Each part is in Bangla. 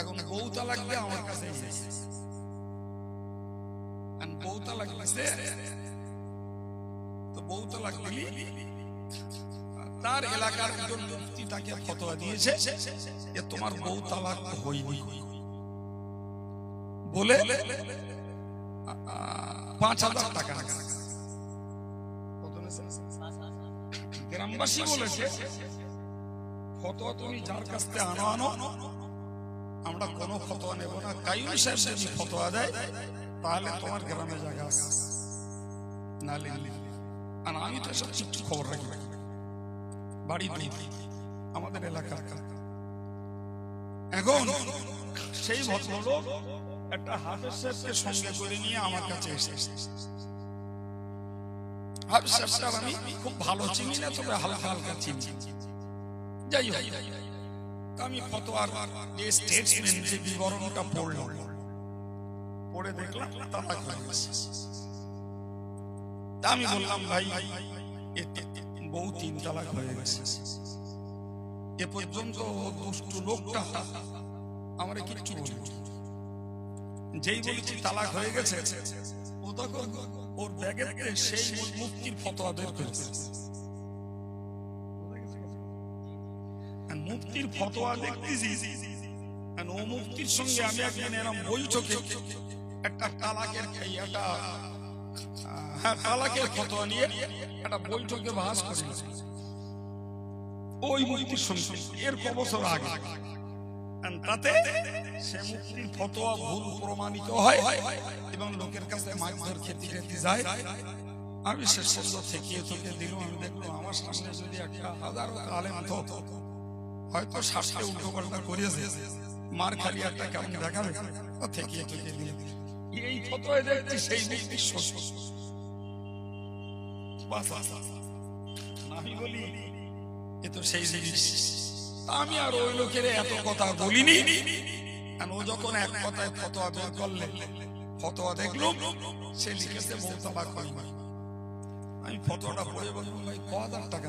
এখন বউ তালাক দিয়ে আমার কাছে এসেছে আর বউ তালাক দিছে তো বউ তালাক তার এলাকার একজন মুফতি তাকে ফতোয়া দিয়েছে যে তোমার বউ তালাক হয়নি বলে পাঁচ হাজার টাকা গ্রামবাসী বলেছে ফতোয়া তুমি যার কাছ থেকে আনো আনো আমরা কোনো ফতোয়া নেব না। কাইম সাহেব যদি ফতোয়া দেয়, তাহলে তোমার গ্রামে জায়গা আছে। নালে আর আমি তো সব কিছু খবর রাখি। বাড়ি বাড়ি আমাদের এলাকার এখন সেই ভদ্রলোক একটা হাফেজ সাহেবকে সঙ্গে করে নিয়ে আমার কাছে এসেছে। হাফেজ সাহেব আমি খুব ভালো চিনি না, তবে হালকা হালকা চিনি। যাই হোক। আমি ফতোয়ার যে স্টেটসমেন্ট যে বিবরণটা পড়লাম পড়ে দেখলাম আমি বললাম ভাই বউ তিন তালাক হয়ে গেছে। এ পর্যন্ত দুষ্টু লোকটা আমার কিচ্ছু বলি যেই বলেছি তালাক হয়ে গেছে ও তখন ওর ব্যাগে সেই মুক্তির ফতোয়া বের করেছে। মুক্তির ফতোয়া দেখতেছি। মুক্তির সঙ্গে আমি একদিন এরম বৈঠকে একটা একটা হ্যাঁ তালাকের নিয়ে একটা বৈঠকে করেছি। ওই মুক্তির সঙ্গে, এর ক বছর আগে। তাতে সে মুক্তির ভুল প্রমাণিত হয় এবং লোকের কাছে মাছ ধর খেতে খেতে যায়। আমি শেষ পর্যন্ত থেকিয়ে থেকে দিলাম, আমি দেখলাম আমার সামনে যদি একটা হাজার আলেম হতো হয়তো শ্বাসকে উল্টো পাল্টা করিয়েছে মার খালি একটা কেমন দেখাবে? থেকে দিলাম এই ফতোয় দেখছি সেই। আমি বলি, এ তো সেই আমি আর ওই লোকের এত কথা বলিনি। ও যখন এক কথায় ফতোয়া বের দেখল, সে লিখেছে তালাক আমি ফতোয়াটা পড়ে বললাম ভাই, ক হাজার টাকা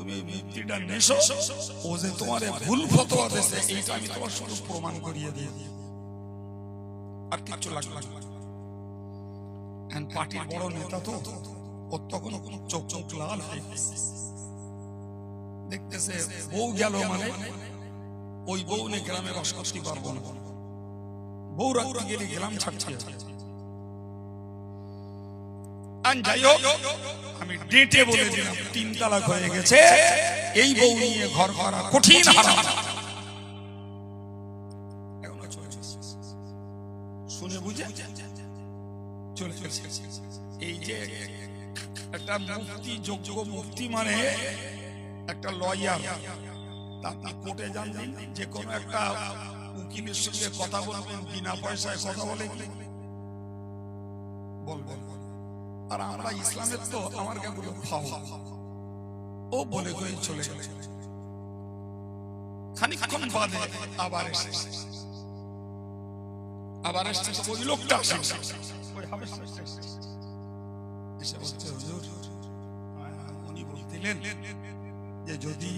তুমি নেছো, ও যে তোমার ভুল ফতোয়া দেশে এইটা আমি তোমার প্রমাণ করিয়ে দিয়ে আর এখন পার্টির বড় নেতা তো তখন চোখ চোখ লাল হয়ে দেখতেছে বউ গেল মানে ওই বউ নে গ্রামে বাস করতে পারব না। বউ রাখতে গেলে গ্রাম ছাড়ছে আর ডেটে বলে দিলাম। তিন তালাক হয়ে গেছে। এই বউ নিয়ে ঘর করা কঠিন হারাম। শুনে বুঝে? চলে চলছে। এই যে একটা মুক্তি যোগ্য মুক্তি মানে একটা লয়ার। আপনি কোর্টে যান যে কোনো একটা উকিলের সঙ্গে কথা বলবেন বিনা পয়সায় কথা বলে কি? বলবেন আর আমরা ইসলামের তো আমার ও বলে চলে বাদে আবার এসে আবার এসছে তো ওই লোকটা এসে এসে বলছে, হুজুর উনি যে যদি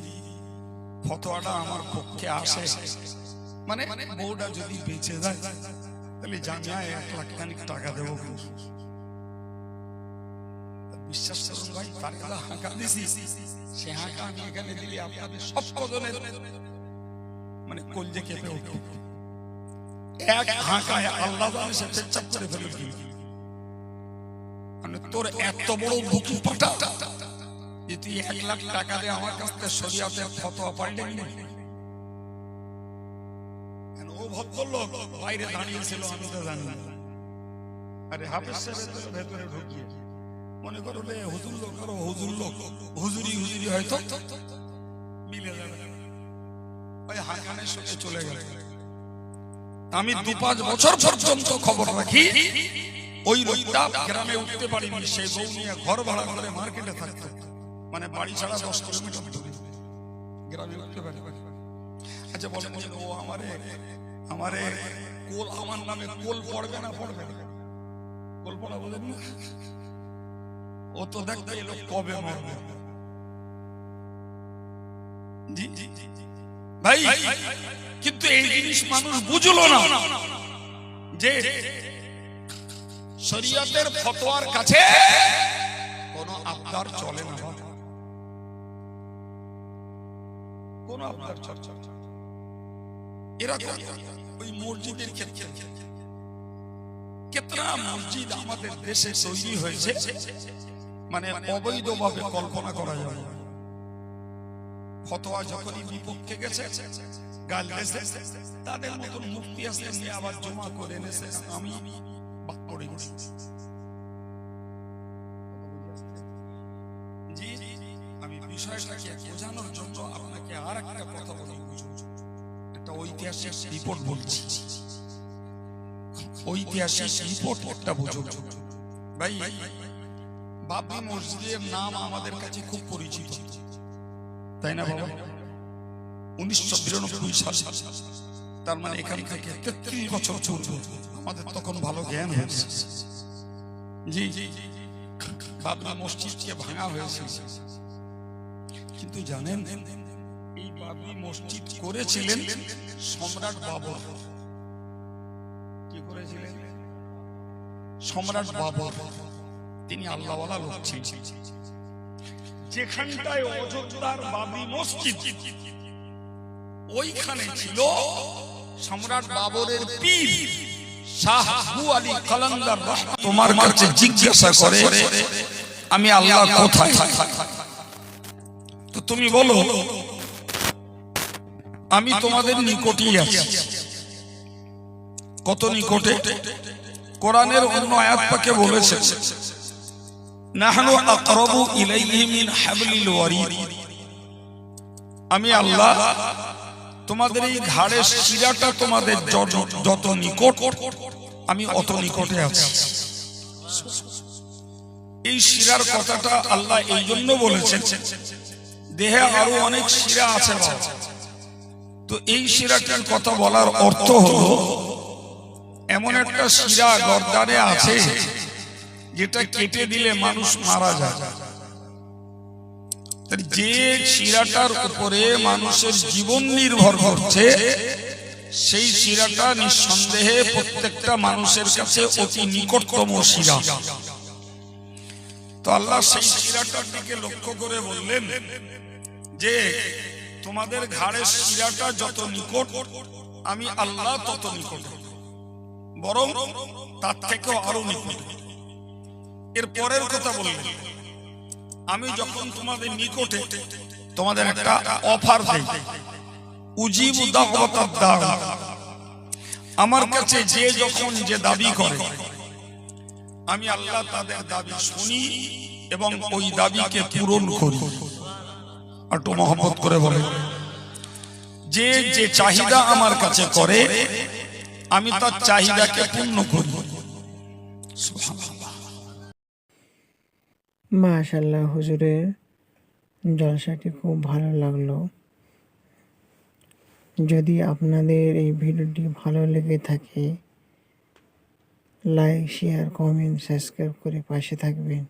ফতোয়াটা আমার পক্ষে আসে মানে বউটা যদি বেঁচে যায়, তাহলে জামিয়ায় এক লাখ খানিক টাকা দেবো মানে মানে তোর এত বড় বুকি পাটা যে তুই এক লাখ টাকা দিয়ে আমার কাছ থেকে শরিয়াতের ফতোয়া পাল্টে ও ভদ্রলোক বাইরে দাঁড়িয়েছিল, আমি তো জানি আরে হাফেজ সাহেবের ভেতরে ঢুকিয়ে। মনে করো রে হুজুর লোক করো হুজুর লোক। হুজুরি হুজুরি হয়তো মিলে যাবে ওই সঙ্গে চলে গেল। আমি দু পাঁচ বছর পর্যন্ত খবর রাখি। ওই লোকটা গ্রামে উঠতে পারিনি সে বউ নিয়ে ঘর ভাড়া করে মার্কেটে থাকতো। মানে বাড়ি ছাড়া দশ কিলোমিটার দূরে। গ্রামে উঠতে পারি আচ্ছা বলেন যে ও আমারে আমারে কোল আমার নামে কোল পড়বে না পড়বে না? কোল পড়া বলেন না? ও তো দেখবে এলো কবে মরবে। ভাই, কিন্তু এই জিনিস মানুষ বুঝলো না। যে শরীয়তের ফতোয়ার কাছে কোন আবদার চলে না। কোন আবদার চর্চা এরকম ওই মসজিদের ক্ষেত্রে। কেতনা মসজিদ আমাদের দেশে তৈরি হয়েছে। মানে অবৈধভাবে কল্পনা করা যায়। ফতোয়া যখনই বিপক্ষে গেছে, গাল গেছে তাদের মতন মুক্তি আসলে আবার জমা করে এনেছে, আমি পড়ে গেছি। আমি বিষয়টাকে বোঝানোর জন্য আপনাকে আর একটা কথা বলি। একটা ঐতিহাসিক রিপোর্ট বলছি। ঐতিহাসিক রিপোর্ট একটা বুঝুন ভাই বাবরি মসজিদের নাম আমাদের কাছে খুব পরিচিত। তাই না, বাবা? উনিশশো বিরানব্বই সাল, তার মানে এখান থেকে তেত্রিশ বছর চলবে আমাদের তখন ভালো জ্ঞান হয়েছে। জি জি, বাবরি মসজিদকে ভাঙা হয়েছে। কিন্তু জানেন, এই বাবরি মসজিদ করেছিলেন সম্রাট বাবর। কি করেছিলেন? সম্রাট বাবর। তিনি আল্লাহওয়ালা লোক ছিলেন। যেখানটায় অযোধ্যার বাবরি মসজিদ ওইখানে ছিল সম্রাট বাবরের পীর শাহ আবু আলী কালান্দার তোমার কাছে জিজ্ঞাসা করে আমি আল্লাহ কোথায়? তো তুমি বলো আমি তোমাদের নিকটেই আছি। কত নিকটে? কোরআনের অন্য আয়াত পাকে বলেছে নাহনু আকরাবু ইলাইহি আমি আল্লাহ, তোমাদের এই ঘাড়ের শিরাটা তোমাদের যত- নিকট, আমি অত নিকটে আছি। এই শিরার কথাটা আল্লাহ এই জন্য বলেছেন, দেহে আরও অনেক শিরা আছে তো এই শিরাটার কথা বলার অর্থ হলো, এমন একটা শিরা গর্দানে আছে যেটা কেটে দিলে মানুষ মারা যায়। যে শিরাটার উপরে মানুষের জীবন নির্ভর করছে সেই শিরাটা নিঃসন্দেহে প্রত্যেকটা মানুষের কাছে অতি নিকটতম শিরা। তো আল্লাহ সেই শিরাটার দিকে লক্ষ্য করে বললেন যে তোমাদের ঘাড়ের শিরাটা যত নিকট আমি আল্লাহ তত নিকট। বরং তার থেকেও আরও নিকট। এর পরের কথা বললেন আমি যখন তোমাদের নিকটে তোমাদের একটা অফার দেই উজিব দাওয়াতাদ দাও আমার কাছে যে যখন যে দাবি করে, আমি আল্লাহ তাদের দাবি শুনি এবং ওই দাবিকে পূরণ করি। একটু মহব্বত করে বলে, যে যে চাহিদা আমার কাছে করে, আমি তার চাহিদাকে পূর্ণ করি। সুবহানাল্লাহ। মাশাল্লাহ হুজুরের জলসাটি খুব ভালো লাগল। যদি আপনাদের এই ভিডিওটি ভালো লেগে থাকে, লাইক, শেয়ার, কমেন্ট, সাবস্ক্রাইব করে পাশে থাকবেন।